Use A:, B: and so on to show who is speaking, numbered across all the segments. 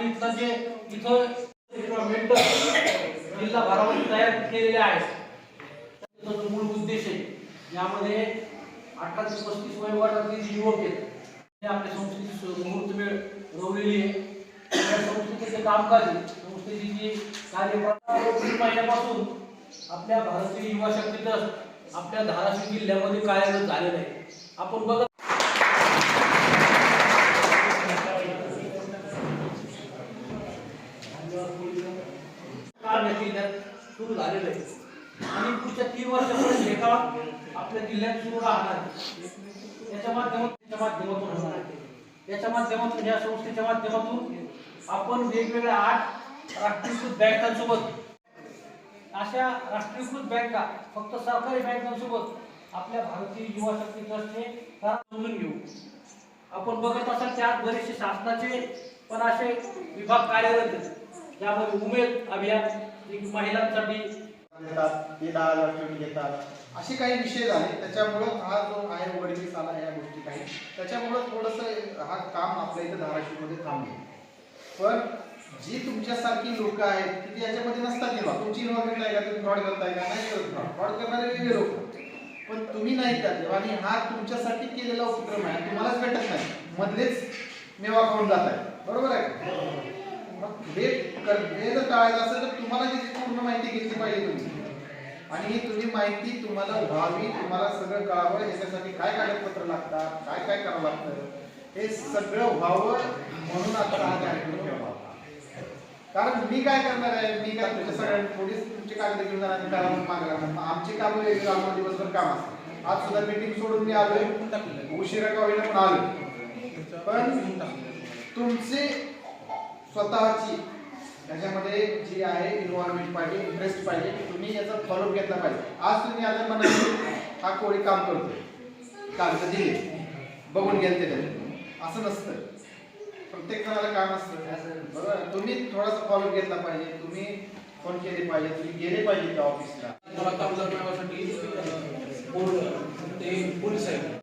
A: आणि आहे जे इथं जिल्हा भरामध्ये तयार केलेले आहेत मूळ उद्देश आहे. यामध्ये अठरा ते पस्तीस वयोगटातील जे युवक आहेत आपल्या संस्थेची मुहूर्तमेळ रवलेली आहे. त्या संस्थेचे कामकाज संस्थेची जी कार्यप्रथा महिन्यापासून आपल्या भारतीय युवा शक्ती आपल्या धाराशिव जिल्ह्यामध्ये कार्यरत झालेलं आहे. आपण बघत काम या जिल्ह्यात सुरू झालेलं आहे आणि पुढच्या तीन वर्षापर्यंत लेखा आपल्या जिल्ह्यात सुरू राहणार याच्या माध्यमातून माध्यमातून होणार आहे. याच्या माध्यमातून या संस्थेच्या माध्यमातून आपण वेगवेगळ्या आठ राष्ट्रीयकृत बँकांसोबत अशा राष्ट्रीयकृत बँका फक्त सरकारी बँकांसोबत आपल्या भारतीय युवा शक्ती ट्रस्टने करार समजून घेऊ. आपण बघत असाल त्यात बरेचसे शासनाचे पण असे विभाग कार्यरत आहेत. ज्यामध्ये उमेद अभियान एक महिलांसाठी
B: देतात ते दहा हजार शेवटी घेतात. असे काही विषय झाले. त्याच्यामुळं हा जो आहे उघडकीस आला या गोष्टी काही. त्याच्यामुळं थोडंसं हा काम आपल्या इथं धाराशिवमध्ये थांबेल. पण जी तुमच्यासारखी लोक आहेत की ती याच्यामध्ये नसतात किंवा तुमची इन्व्हॉल्वमेंट आहे का? तुम्ही फ्रॉड करताय का? नाही करत फ्रॉड फ्रॉड करणारे वेगळे लोक. पण तुम्ही नाही त्यात आणि हा तुमच्यासाठी केलेला उपक्रम आहे. तुम्हालाच भेटत नाही. मधलेच मेवा खाऊन जात आहे बरोबर आहे मग हे हे जर टाळायचं असेल तर तुम्हाला त्याची पूर्ण माहिती घेतली पाहिजे तुम्ही. आणि ही तुम्ही माहिती तुम्हाला व्हावी तुम्हाला सगळं कळावं याच्यासाठी काय कागदपत्र लागतात काय काय करावं लागतं हे सगळं व्हावं म्हणून आता हा कार्यक्रम कारण मी काय करणार आहे? मी काय तुमच्या सगळ्या पोलीस तुमचे कागद घेऊन जाणार आणि मागणार आमची कामं वेगळी आम्हाला दिवसभर काम असतं आज सुद्धा मीटिंग सोडून मी आलोय. उशिरा का होईना पण आलोय. पण तुमचे स्वतःची. त्याच्यामध्ये जी आहे इन्व्हॉल्वमेंट पाहिजे इंटरेस्ट पाहिजे की तुम्ही याचा फॉलोअप घेतला पाहिजे. आज तुम्ही आता म्हणाले हा कोळी काम करतोय. कागद दिले. बघून गेलते ते असं नसतं. प्रत्येक जणाला काम असतं. बरोबर तुम्ही थोडासा फॉलोअप घेतला पाहिजे. तुम्ही फोन केले पाहिजे. तुम्ही गेले पाहिजे त्या ऑफिसला
C: मला कामगार करण्यासाठी ते पोलीस आहे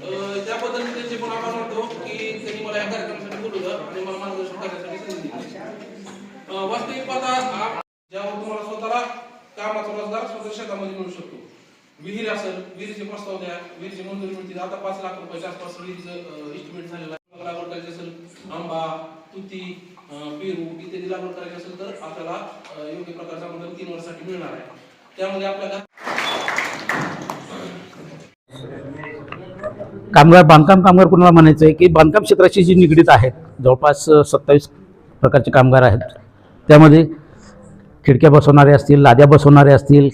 C: त्याबद्दल मी त्यांचे पण आभार मानतो की त्यांनी मला या कार्यक्रमासाठी बोलवलं आणि मला मार्गदर्शन करण्यासाठी संधी दिली. वास्तविक पाहता ज्यावर तुम्हाला स्वतःला कामाचा रोजगार स्वतः शेतामध्ये मिळू शकतो. विहीर असेल विहिरीचे प्रस्ताव द्या विहिरीची मंजुरी मिळतील आता पाच लाख रुपयाच्या आसपास विहिरीचं इस्टिमेट झालेलं आहे. लागवड करायची असेल आंबा तुती पेरू इत्यादी लागवड करायची असेल तर आपल्याला योग्य प्रकारचा अनुदान तीन वर्षासाठी मिळणार आहे. त्यामध्ये आपल्याला
D: कामगार बांधकाम कामगार कुणाला म्हणायचं आहे की बांधकाम क्षेत्राशी जी निगडीत आहेत जवळपास सत्तावीस प्रकारचे कामगार आहेत. त्यामध्ये खिडक्या बसवणारे असतील लाद्या बसवणारे असतील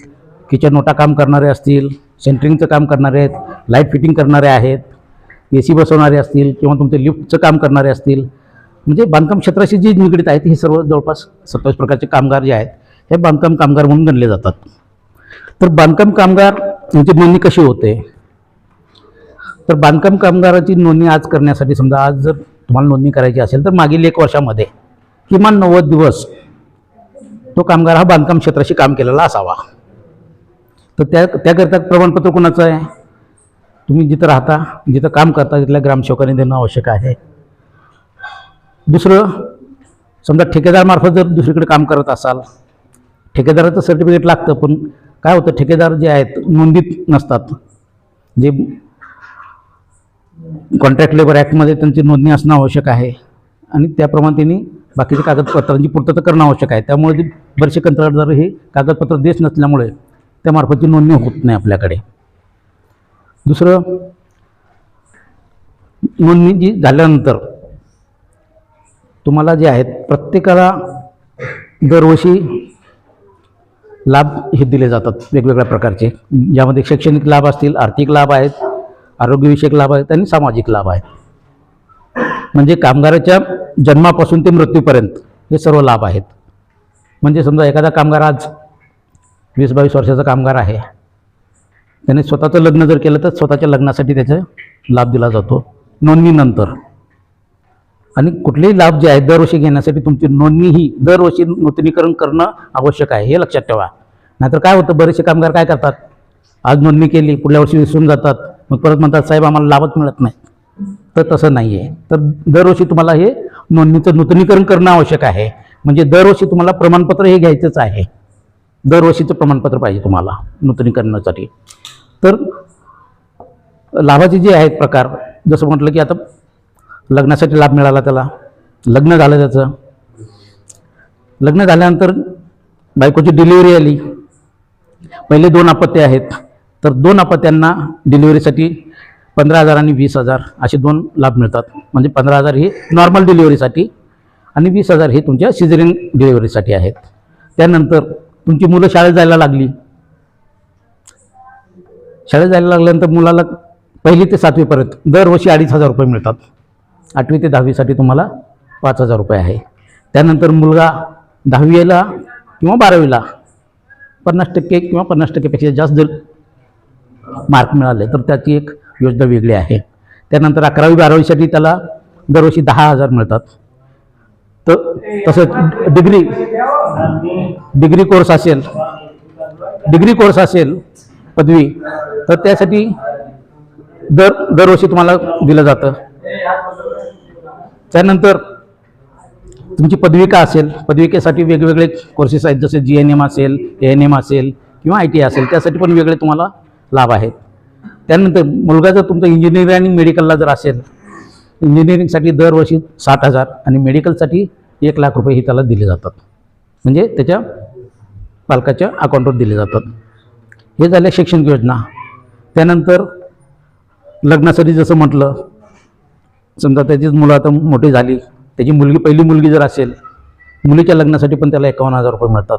D: किचन नोटा काम करणारे असतील सेंटरिंगचं काम करणारे आहेत लाइट फिटिंग करणारे आहेत ए सी बसवणारे असतील किंवा तुमचे लिफ्टचं काम करणारे असतील. म्हणजे बांधकाम क्षेत्राशी जी निगडीत आहेत हे सर्व जवळपास सत्तावीस प्रकारचे कामगार जे आहेत हे बांधकाम कामगार म्हणून गणले जातात. तर बांधकाम कामगार यांची नोंदणी कशी होते? तर बांधकाम कामगाराची नोंदणी आज करण्यासाठी समजा आज जर तुम्हाला नोंदणी करायची असेल तर मागील एक वर्षामध्ये किमान नव्वद दिवस तो कामगार हा बांधकाम क्षेत्राशी काम केलेला असावा. तर त्या त्याकरिता प्रमाणपत्र कोणाचं आहे? तुम्ही जिथं राहता जिथं काम करता तिथल्या ग्रामसेवकाने देणं आवश्यक आहे. दुसरं समजा ठेकेदारमार्फत जर दुसरीकडे काम करत असाल ठेकेदाराचं सर्टिफिकेट लागतं पण काय होतं ठेकेदार जे आहेत नोंदीत नसतात. जे कॉन्ट्रॅक्ट लेबर ॲक्टमध्ये त्यांची नोंदणी असणं आवश्यक आहे. आणि त्याप्रमाणे त्यांनी बाकीच्या कागदपत्रांची पूर्तता करणं आवश्यक आहे. त्यामुळे ते बरेचसे कंत्राटदार हे कागदपत्र देत नसल्यामुळे त्यामार्फतची नोंदणी होत नाही आपल्याकडे. दुसरं नोंदणी जी झाल्यानंतर तुम्हाला जे आहेत प्रत्येकाला दरवर्षी लाभ हे दिले जातात वेगवेगळ्या प्रकारचे. ज्यामध्ये शैक्षणिक लाभ असतील आर्थिक लाभ आहेत आरोग्यविषयक लाभ आहेत आणि सामाजिक लाभ आहेत. म्हणजे कामगाराच्या जन्मापासून ते मृत्यूपर्यंत हे सर्व लाभ आहेत. म्हणजे समजा एखादा कामगार आज वीस बावीस वर्षाचा कामगार आहे. त्याने स्वतःचं लग्न जर केलं तर स्वतःच्या लग्नासाठी त्याचा लाभ दिला जातो. नोंदणीनंतर आणि कुठलेही लाभ जे आहेत दरवर्षी घेण्यासाठी तुमची नोंदणी ही दरवर्षी नूतनीकरण करणं आवश्यक आहे हे लक्षात ठेवा. नाहीतर काय होतं बरेचसे कामगार काय करतात? आज नोंदणी केली पुढल्या वर्षी विसरून जातात. मग परत म्हणतात साहेब आम्हाला लाभच मिळत नाही तर तसं नाही आहे तर दरवर्षी तुम्हाला हे नोंदणीचं नूतनीकरण करणं आवश्यक आहे. म्हणजे दरवर्षी तुम्हाला प्रमाणपत्र हे घ्यायचंच आहे. दरवर्षीचं प्रमाणपत्र पाहिजे तुम्हाला नूतनीकरणासाठी. तर लाभाचे जे आहेत प्रकार जसं म्हटलं की आता लग्नासाठी लाभ मिळाला त्याला लग्न झालं त्याचं. लग्न झाल्यानंतर बायकोची डिलिव्हरी आली. पहिले दोन आपत्ती आहेत. तर दोन अपत्यांना डिलिव्हरीसाठी पंधरा हजार आणि वीस हजार असे दोन लाभ मिळतात. म्हणजे पंधरा हजार हे नॉर्मल डिलिव्हरीसाठी आणि वीस हजार हे तुमच्या सिझरिंग डिलिव्हरीसाठी आहेत. त्यानंतर तुमची मुलं शाळेत जायला लागली. शाळेत जायला लागल्यानंतर मुलाला पहिली ते सातवीपर्यंत दरवर्षी अडीच हजार रुपये मिळतात. आठवी ते दहावीसाठी तुम्हाला पाच हजार रुपये आहे. त्यानंतर मुलगा दहावीला किंवा बारावीला पन्नास टक्के किंवा पन्नास टक्केपेक्षा जास्त जर मार्क मिळाले तर त्याची एक योजना वेगळी आहे. त्यानंतर अकरावी बारावीसाठी त्याला दरवर्षी दहा हजार मिळतात. तर तसंच डिग्री डिग्री कोर्स असेल डिग्री कोर्स असेल पदवी तर त्यासाठी दर दरवर्षी तुम्हाला दिलं जातं. त्यानंतर तुमची पदविका असेल पदविकेसाठी वेगवेगळे कोर्सेस आहेत जसे जी एन एम असेल ए एन एम असेल किंवा आय टी असेल त्यासाठी पण वेगळे तुम्हाला लाभ आहेत. त्यानंतर मुलगा जर तुमचं इंजिनिअरिंग आणि मेडिकलला जर असेल इंजिनिअरिंगसाठी दरवर्षी साठ हजार आणि मेडिकलसाठी एक लाख रुपये ही त्याला दिले जातात. म्हणजे त्याच्या पालकाच्या अकाउंटवर दिले जातात. हे झाल्या शैक्षणिक योजना. त्यानंतर लग्नासाठी जसं म्हटलं समजा त्याचीच मुलं आता मोठी झाली त्याची मुलगी पहिली मुलगी जर असेल मुलीच्या लग्नासाठी पण त्याला एकावन्न हजार रुपये मिळतात.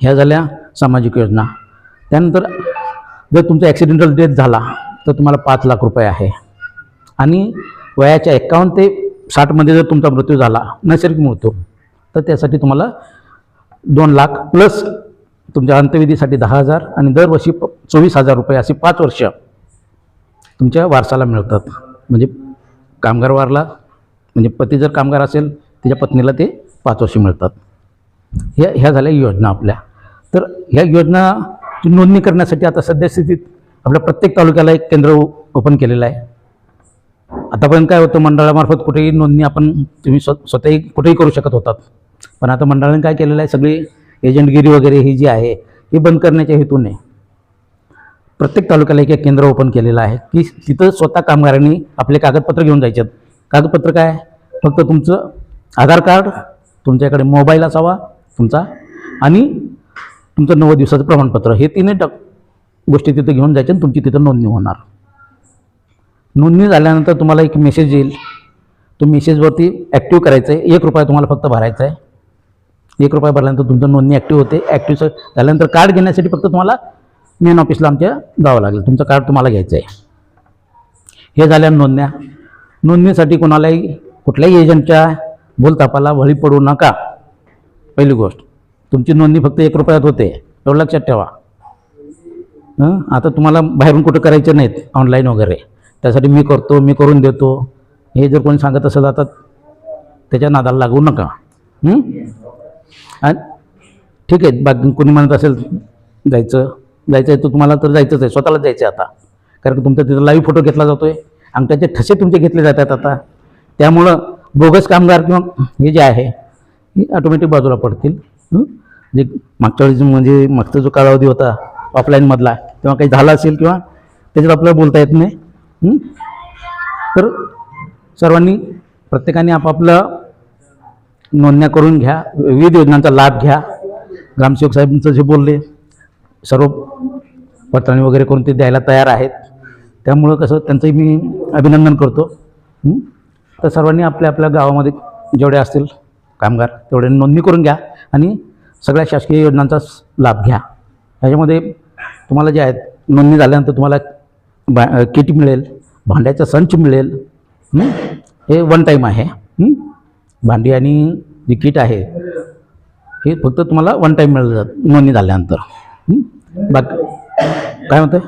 D: ह्या झाल्या सामाजिक योजना. त्यानंतर जर तुमचा ॲक्सिडेंटल डेथ झाला तर तुम्हाला पाच लाख रुपये आहे. आणि वयाच्या एकावन्न ते साठमध्ये जर तुमचा मृत्यू झाला नैसर्गिक मृत्यू तर त्यासाठी तुम्हाला दोन लाख प्लस तुमच्या अंत्यविधीसाठी दहा हजार आणि दरवर्षी प चोवीस हजार रुपये असे पाच वर्ष तुमच्या वारसाला मिळतात. म्हणजे कामगार वारला म्हणजे पती जर कामगार असेल त्याच्या पत्नीला ते पाच वर्ष मिळतात. ह्या ह्या झाल्या योजना आपल्या. तर ह्या योजना नोंदणी करण्यासाठी आता सद्यस्थितीत आपल्या प्रत्येक तालुक्याला एक केंद्र ओपन केलेलं आहे. आतापर्यंत काय होतं मंडळामार्फत कुठेही नोंदणी आपण तुम्ही स्व स्वतःही कुठेही करू शकत होतात. पण आता मंडळाने काय केलेलं आहे सगळी एजंटगिरी वगैरे ही जी आहे ही बंद करण्याच्या हेतूने प्रत्येक तालुक्याला एक एक केंद्र ओपन केलेलं आहे. की तिथं स्वतः कामगारांनी आपले कागदपत्र घेऊन जायचे आहेत. कागदपत्र काय? फक्त तुमचं आधार कार्ड तुमच्याकडे मोबाईल असावा तुमचा आणि तुमचं नव्वद दिवसाचं प्रमाणपत्र हे तिन्ही टक गोष्टी तिथं घेऊन जायच्या आणि तुमची तिथं नोंदणी होणार. नोंदणी झाल्यानंतर तुम्हाला एक मेसेज येईल. तो मेसेजवरती ॲक्टिव्ह करायचं आहे एक रुपया तुम्हाला फक्त भरायचा आहे एक रुपया भरल्यानंतर तुमचं नोंदणी ॲक्टिव्ह होते. ॲक्टिव्ह झाल्यानंतर कार्ड घेण्यासाठी फक्त तुम्हाला मेन ऑफिसला आमच्या जावं लागेल. तुमचं कार्ड तुम्हाला घ्यायचं आहे हे झाल्या नोंदण्या. नोंदणीसाठी कोणालाही कुठल्याही एजंटच्या बोलतापाला वळी पडू नका. पहिली गोष्ट. तुमची नोंदणी फक्त एक रुपयात होते. एवढं लक्षात ठेवा. आता तुम्हाला बाहेरून कुठं करायचे नाहीत ऑनलाईन वगैरे. त्यासाठी मी करतो मी करून देतो. हे जर कोणी सांगत असेल आता त्याच्या नादाला लागू नका. आणि ठीक आहे बाकी कोणी म्हणत असेल जायचं जायचं आहे तर तुम्हाला तर जायचंच आहे स्वतःलाच जायचं आहे आता. कारण की तुमचा तिथं लाईव्ह फोटो घेतला जातो आहे अंगठ्याचे ठसे तुमचे घेतले जातात आता. त्यामुळं बोगस कामगार किंवा हे जे आहे ऑटोमॅटिक बाजूला पडतील. जे मागच्या वेळेस म्हणजे मागचा जो कालावधी होता ऑफलाईनमधला तेव्हा काही झालं असेल किंवा त्याच्यात आपल्याला बोलता येत नाही तर सर्वांनी प्रत्येकाने आपापलं नोंदण्या करून घ्या विविध योजनांचा लाभ घ्या. ग्रामसेवक साहेबांचं जे बोलले सर्व पत्राणी वगैरे करून ते द्यायला तयार आहेत. त्यामुळं कसं त्यांचंही मी अभिनंदन करतो तर सर्वांनी आपल्या आपल्या गावामध्ये जेवढे असतील कामगार तेवढे नोंदणी करून घ्या. आणि सगळ्या शासकीय योजनांचा लाभ घ्या. ह्याच्यामध्ये तुम्हाला जे आहेत नोंदणी झाल्यानंतर तुम्हाला बा किट मिळेल भांड्याचा संच मिळेल हे? वन टाईम आहे भांडी आणि जी किट आहे हे फक्त तुम्हाला वन टाईम मिळलं जात नोंदणी झाल्यानंतर बाकी काय म्हणतं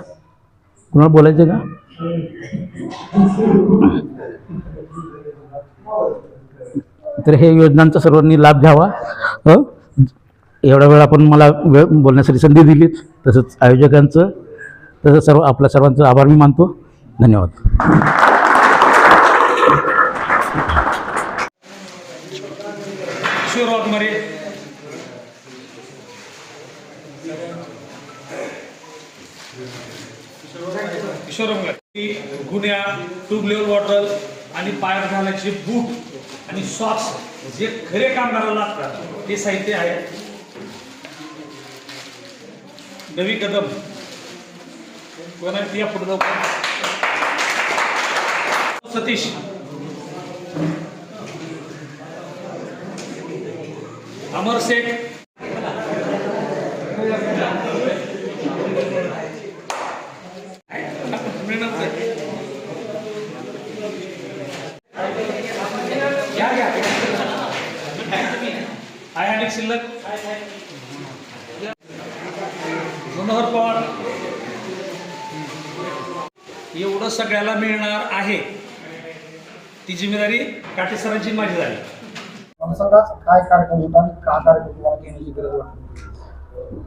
D: कुणाला बोलायचं आहे का? तर हे योजनांचा सर्वांनी लाभ घ्यावा. एवढा वेळ आपण मला वेळ बोलण्यासाठी संधी दिली तसंच आयोजकांचं तसंच सर्व आपल्या सर्वांचं आभार मी मानतो. धन्यवाद.
E: किशोर गुन्ह्या ट्यूब लेवल आणि पायर घालायचे बूट. आणि सॉक्स जे खरे कामगाराला लागतात ते साहित्य आहे. नवी कदम. कोणा या पुढे सतीश. अमर शेख मिळणार नाही. घ्या घ्या आहे आणि शिल्लक मनोहर पवार एवढं सगळ्याला मिळणार आहे. ती जिम्मेदारी काटे सरांची माझी झाली.
F: काय कार्यक्रम होता का कार्यक्रम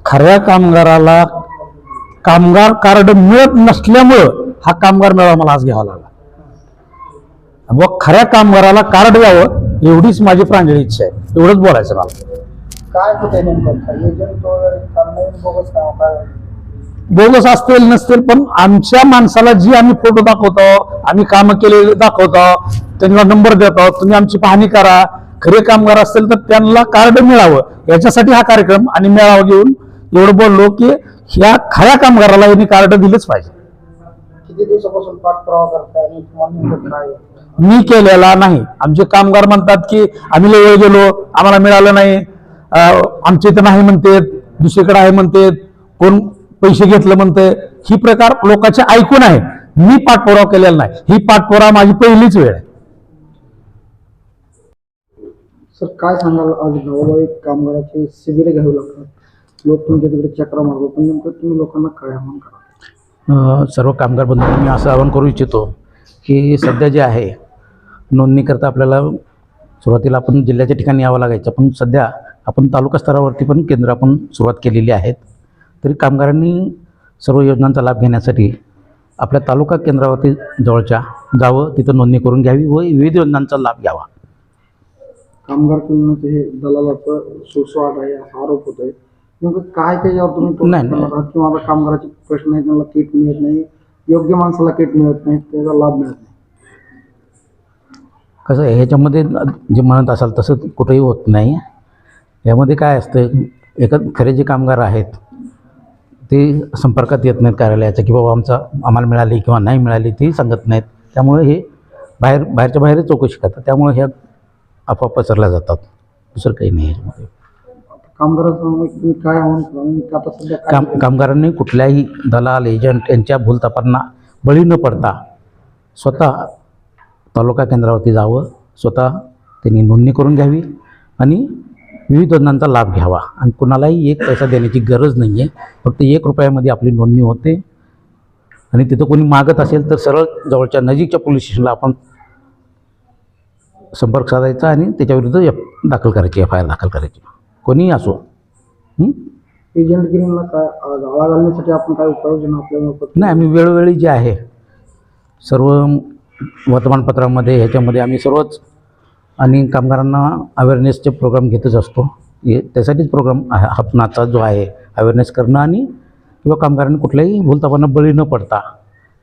D: खऱ्या कामगाराला कामगार कार्ड मिळत नसल्यामुळं हा कामगार मेळावा मला आज घ्यावा लागला. व खऱ्या कामगाराला कार्ड द्यावं एवढीच माझी प्रांजळ इच्छा आहे. एवढंच बोलायचं मला.
F: काय होतंय नेमकं? बोगस
D: असतील नसतील पण आमच्या माणसाला जी आम्ही फोटो दाखवतो आम्ही कामं केलेले दाखवतो त्यांना नंबर देतो तुम्ही आमची पाहणी करा खरे कामगार असतील तर त्यांना कार्ड मिळावं. याच्यासाठी हा कार्यक्रम आणि मेळावा घेऊन एवढं बोललो की ह्या खऱ्या कामगाराला यांनी कार्ड दिलंच पाहिजे? मी केलेला नाही. आमचे कामगार म्हणतात की आम्ही लय वेळ गेलो आम्हाला मिळालं नाही. आमच्या इथं नाही म्हणते दुसरीकडे आहे म्हणते कोण पैसे घेतलं म्हणते ही प्रकार लोकांचे ऐकून आहे. मी पाठपुरावा केलेला नाही. ही पाठपुरावा माझी पहिलीच वेळ आहे.
F: सर काय सांगाल? आज गावोगावी कामगाराचे शिबिरे घ्यावे लागतात. लोक तुमच्या तिकडे चक्रा मारतात. पण नेमकं तुम्ही लोकांना काय आव्हान करा
D: सर्व कामगार बंधूंना मी असं आवाहन करू इच्छितो की सध्या जे आहे नोंदणीकरता आपल्याला सुरुवातीला आपण जिल्ह्याच्या ठिकाणी यावं लागायचं. पण सध्या आपण तालुका स्तरावरती पण केंद्र आपण सुरुवात केलेली आहेत. तरी कामगारांनी सर्व योजनांचा लाभ घेण्यासाठी आपल्या तालुका केंद्रावरती जवळच्या जावं तिथं नोंदणी करून घ्यावी व विविध योजनांचा लाभ घ्यावा.
F: कामगार कल्याणाचं हे दलालाचं सुसवाट आहे असा आरोप होतोय. नेमकं काय त्याच्यावर तुम्ही तो-
D: नाही, नाही.
F: किंवा आता कामगाराचे प्रश्न आहेत त्यांना किट मिळत नाही योग्य माणसाला किट मिळत नाही त्याचा लाभ मिळत नाही.
D: कसं आहे ह्याच्यामध्ये जे म्हणत असाल तसं कुठंही होत नाही. यामध्ये काय असतं एका खरे जे कामगार आहेत ते संपर्कात येत नाहीत कार्यालयाच्या की बाबा आमचा आम्हाला मिळाली किंवा नाही मिळाली तेही सांगत नाहीत. त्यामुळे हे बाहेर बाहेरच्या बाहेरच चौकशी करतात. त्यामुळे ह्या अफवा पसरल्या जातात. दुसरं काही नाही
F: सध्या काय
D: काम कामगारांनी कुठल्याही दलाल एजंट यांच्या भूलतापांना बळी न पडता स्वतः तालुका केंद्रावरती जावं स्वतः त्यांनी नोंदणी करून घ्यावी आणि विविध योजनांचा लाभ घ्यावा. आणि कुणालाही एक पैसा देण्याची गरज नाही आहे फक्त एक रुपयामध्ये आपली नोंदणी होते. आणि तिथं कोणी मागत असेल तर सरळ जवळच्या नजीकच्या पोलीस स्टेशनला आपण संपर्क साधायचा आणि त्याच्याविरुद्ध एफ दाखल करायची एफ आय आर दाखल करायची. कोणीही असो. हं?
F: एजंटगिरीला काय घालण्यासाठी आपण काय उपाययोजना आपल्याला
D: नाही आम्ही वेळोवेळी जे आहे सर्व वर्तमानपत्रामध्ये ह्याच्यामध्ये आम्ही सर्वच आणि कामगारांना अवेअरनेसचे प्रोग्राम घेतच असतो. हे त्यासाठीच प्रोग्राम आहे हपनाचा जो आहे अवेअरनेस करणं आणि किंवा कामगारांनी कुठल्याही भूलतापांना बळी न पडता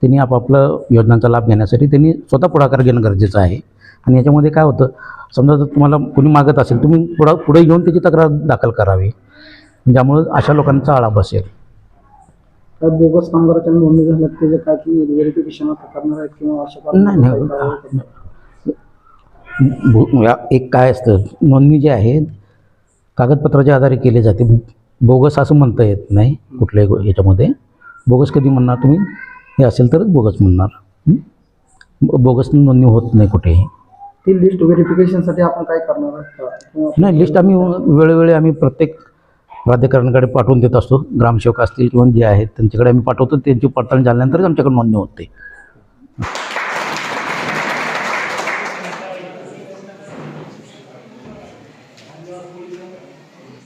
D: त्यांनी आपापलं योजनांचा लाभ घेण्यासाठी त्यांनी स्वतः पुढाकार घेणं गरजेचं आहे. आणि याच्यामध्ये काय होतं समजा जर तुम्हाला कोणी मागत असेल तुम्ही पुढं पुढे घेऊन त्याची तक्रार दाखल करावी. ज्यामुळं अशा लोकांचा आळा बसेल.
F: बोगस कामगाराच्या नोंदणी झाल्यात त्याचे काय तुम्ही व्हेरिफिकेशन करणार आहेत किंवा अशा
D: नाही
F: काही कारवाई
D: नाही
F: करणार?
D: भू- या- एक काय असतं? नोंदणी जी आहे कागदपत्राच्या आधारे केली जाते. बोगस असं म्हणता येत नाही कुठल्याही याच्यामध्ये. बोगस कधी म्हणणार तुम्ही? हे असेल तरच बोगस म्हणणार. बोगस नोंदणी होत नाही कुठेही.
F: ती लिस्ट व्हेरिफिकेशनसाठी आपण काय करणार
D: नाही लिस्ट आम्ही वेळोवेळी आम्ही प्रत्येक प्राधिकरणाकडे पाठवून देत असतो. ग्रामसेवक असतील किंवा जे आहेत त्यांच्याकडे आम्ही पाठवतो. त्यांची पडताळणी झाल्यानंतरच आमच्याकडे नोंदणी होते.